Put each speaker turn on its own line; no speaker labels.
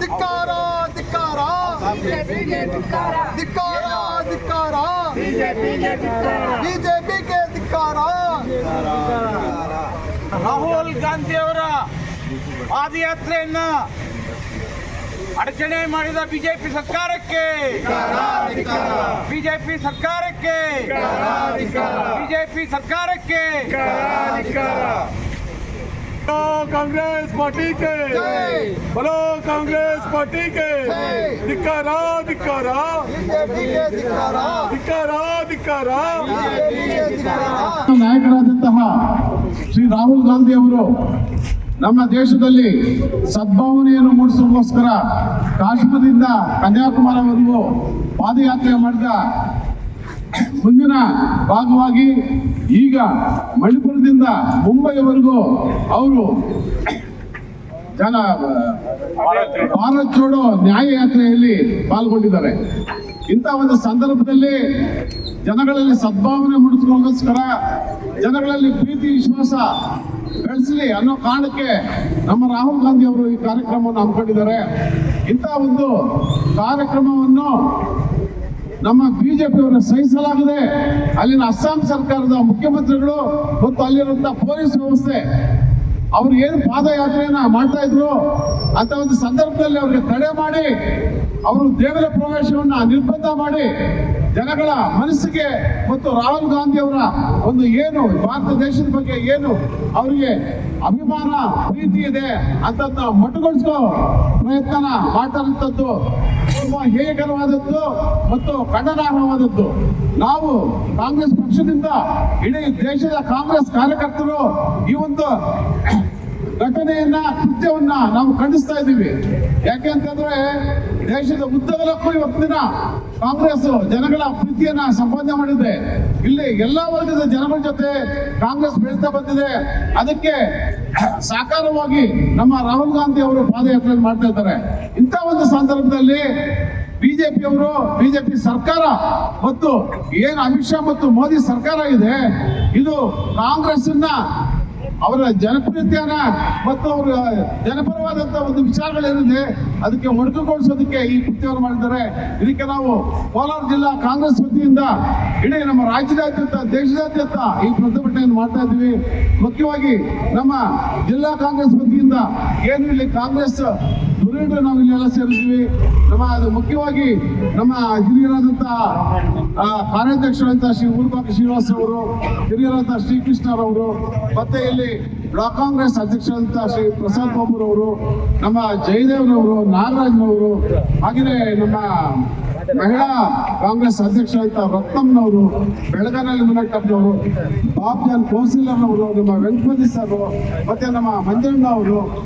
ಧಿಕ್ಕಾರ ಧಿಕ್ಕಾರ ಧಿಕ್ಕಾರ. ಧಿಕ್ಕಾರ ಬಿಜೆಪಿಗೆ ಧಿಕ್ಕಾರ.
ರಾಹುಲ್ ಗಾಂಧಿ ಅವರ ಪಾದಯಾತ್ರೆಯನ್ನ ಅಡಚಣೆ ಮಾಡಿದ ಬಿಜೆಪಿ ಸರ್ಕಾರಕ್ಕೆ. ಬಿಜೆಪಿ ಸರ್ಕಾರಕ್ಕೆ. ಬಿಜೆಪಿ ಸರ್ಕಾರಕ್ಕೆ.
ಕಾಂಗ್ರೆಸ್
ಪಾರ್ಟಿಗೆ
ಬಲೋ ಕಾಂಗ್ರೆಸ್
ಪಾರ್ಟಿಗೆ ಧಿಕ್ಕಾರ
ಧಿಕ್ಕಾರ. ಧಿಕ್ಕಾರ.
ಧಿಕ್ಕಾರ
ನಾಯಕರಾದಂತಹ ಶ್ರೀ ರಾಹುಲ್ ಗಾಂಧಿ ಅವರು ನಮ್ಮ ದೇಶದಲ್ಲಿ ಸದ್ಭಾವನೆಯನ್ನು ಮೂಡಿಸೋಕ್ಕೋಸ್ಕರ ಕಾಶ್ಮೀರದಿಂದ ಕನ್ಯಾಕುಮಾರಿವರೆಗೂ ಪಾದಯಾತ್ರೆ ಮಾಡಿದ ಮುಂದಿನ ಭಾಗವಾಗಿ ಈಗ ಮಣಿಪುರದಿಂದ ಮುಂಬೈವರೆಗೂ ಅವರು ಜನ, ಭಾರತ ಜೋಡೋ ನ್ಯಾಯಯಾತ್ರೆಯಲ್ಲಿ ಪಾಲ್ಗೊಂಡಿದ್ದಾರೆ. ಇಂಥ ಒಂದು ಸಂದರ್ಭದಲ್ಲಿ ಜನಗಳಲ್ಲಿ ಸದ್ಭಾವನೆ ಮೂಡಿಸ್ಕೋಸ್ಕರ ಜನಗಳಲ್ಲಿ ಪ್ರೀತಿ, ವಿಶ್ವಾಸ ಬೆಳೆಸಲಿ ಅನ್ನೋ ಕಾರಣಕ್ಕೆ ನಮ್ಮ ರಾಹುಲ್ ಗಾಂಧಿ ಅವರು ಈ ಕಾರ್ಯಕ್ರಮವನ್ನು ಹಮ್ಮಿಕೊಂಡಿದ್ದಾರೆ. ಇಂಥ ಒಂದು ಕಾರ್ಯಕ್ರಮವನ್ನು ನಮ್ಮ ಬಿಜೆಪಿಯವರನ್ನ ಸಹಿಸಲಾಗಿದೆ. ಅಲ್ಲಿನ ಅಸ್ಸಾಂ ಸರ್ಕಾರದ ಮುಖ್ಯಮಂತ್ರಿಗಳು ಮತ್ತು ಅಲ್ಲಿರುವಂತಹ ಪೊಲೀಸ್ ವ್ಯವಸ್ಥೆ, ಅವ್ರು ಏನು ಪಾದಯಾತ್ರೆಯನ್ನ ಮಾಡ್ತಾ ಇದ್ರು, ಅಂತ ಒಂದು ಸಂದರ್ಭದಲ್ಲಿ ಅವ್ರಿಗೆ ತಡೆ ಮಾಡಿ, ಅವರು ದೇವರ ಪ್ರವೇಶವನ್ನ ನಿರ್ಬಂಧ ಮಾಡಿ ಜನಗಳ ಮನಸ್ಸಿಗೆ ಮತ್ತು ರಾಹುಲ್ ಗಾಂಧಿ ಅವರ ಒಂದು ಏನು ಭಾರತ ದೇಶದ ಬಗ್ಗೆ ಏನು ಅವರಿಗೆ ಅಭಿಮಾನ ಪ್ರೀತಿ ಇದೆ ಅಂತ ಮಟ್ಟುಗೊಳಿಸೋ ಪ್ರಯತ್ನ ಮಾಡ್ತಾರಂಥದ್ದು ತುಂಬಾ ಹೇಯಕರವಾದದ್ದು ಮತ್ತು ಖಂಡನಾರ್ಹವಾದದ್ದು ನಾವು ಕಾಂಗ್ರೆಸ್ ಪಕ್ಷದಿಂದ ಇಡೀ ದೇಶದ ಕಾಂಗ್ರೆಸ್ ಕಾರ್ಯಕರ್ತರು ಈ ಒಂದು ಘಟನೆಯನ್ನ, ಕೃತ್ಯವನ್ನ ನಾವು ಖಂಡಿಸ್ತಾ ಇದ್ದೀವಿ. ಯಾಕೆಂತಂದ್ರೆ ದೇಶದ ಉದ್ದಗಲಕ್ಕೂ ಇವತ್ತಿನ ಕಾಂಗ್ರೆಸ್ ಜನಗಳ ಪ್ರೀತಿಯನ್ನ ಸಂಪಾದನೆ ಮಾಡಿದೆ. ಇಲ್ಲಿ ಎಲ್ಲಾ ವರ್ಗದ ಜನಗಳ ಜೊತೆ ಕಾಂಗ್ರೆಸ್ ಬೆಳೀತಾ ಬಂದಿದೆ. ಅದಕ್ಕೆ ಸಾಕಾರವಾಗಿ ನಮ್ಮ ರಾಹುಲ್ ಗಾಂಧಿ ಅವರು ಪಾದಯಾತ್ರೆ ಮಾಡ್ತಾ ಇದ್ದಾರೆ. ಇಂಥ ಒಂದು ಸಂದರ್ಭದಲ್ಲಿ ಬಿಜೆಪಿಯವರು ಬಿಜೆಪಿ ಸರ್ಕಾರ ಮತ್ತು ಏನು ಅಮಿತ್ ಶಾ ಮತ್ತು ಮೋದಿ ಸರ್ಕಾರ ಇದೆ, ಇದು ಕಾಂಗ್ರೆಸ್ನ ಅವರ ಜನಪ್ರಿಯತೆಯನ್ನ ಮತ್ತು ಅವರ ಜನಪರವಾದಂತ ಒಂದು ವಿಚಾರಗಳೇನಿದೆ, ಅದಕ್ಕೆ ಮೊಟಕುಗೊಳಿಸೋದಕ್ಕೆ ಈ ಕೃತ್ಯವನ್ನು ಮಾಡಿದ್ದಾರೆ. ಇದಕ್ಕೆ ನಾವು ಕೋಲಾರ ಜಿಲ್ಲಾ ಕಾಂಗ್ರೆಸ್ ವತಿಯಿಂದ ಇಡೀ ನಮ್ಮ ರಾಜ್ಯದಾದ್ಯಂತ, ದೇಶದಾದ್ಯಂತ ಈ ಪ್ರತಿಭಟನೆಯನ್ನು ಮಾಡ್ತಾ ಇದ್ದೀವಿ. ಮುಖ್ಯವಾಗಿ ನಮ್ಮ ಜಿಲ್ಲಾ ಕಾಂಗ್ರೆಸ್ ವತಿಯಿಂದ ಏನು ಇಲ್ಲಿ ಕಾಂಗ್ರೆಸ್ ಧುರೀಣರು ನಾವು ಇಲ್ಲೆಲ್ಲ ಸೇರಿದ್ದೀವಿ. ನಮ್ಮ ಅದು ಮುಖ್ಯವಾಗಿ ನಮ್ಮ ಹಿರಿಯರಾದಂಥ ಆ, ಕಾರ್ಯಾಧ್ಯಕ್ಷರಾದಂಥ ಶ್ರೀ ಊರ್ಪಾಕ ಶ್ರೀನಿವಾಸ್ ಅವರು ಹಿರಿಯರಾದಂಥ ಶ್ರೀಕೃಷ್ಣರವರು ಮತ್ತೆ ಇಲ್ಲಿ ಬ್ಲಾಕ್ ಕಾಂಗ್ರೆಸ್ ಅಧ್ಯಕ್ಷರಂತ ಶ್ರೀ ಪ್ರಸಾದ್ ಬಾಬುರ್ ಅವರು ನಮ್ಮ ಜಯದೇವ್ರವರು ನಾಗರಾಜ್ನವರು ಹಾಗೆಯೇ ನಮ್ಮ ಮಹಿಳಾ ಕಾಂಗ್ರೆಸ್ ಅಧ್ಯಕ್ಷರಾದಂಥ ರತ್ನಮ್ನವರು ಬೆಳಗಾನಲ್ಲಿ ಮುನ್ನಟ್ಟಪ್ಪನವರು ಬಾಬ್ ಜಾನ್ ಕೌನ್ಸಿಲರ್ನವರು ನಮ್ಮ ವೆಂಕಟಪತಿ ಸರ್ ಮತ್ತೆ ನಮ್ಮ ಮಂಜಣ್ಣ ಅವರು.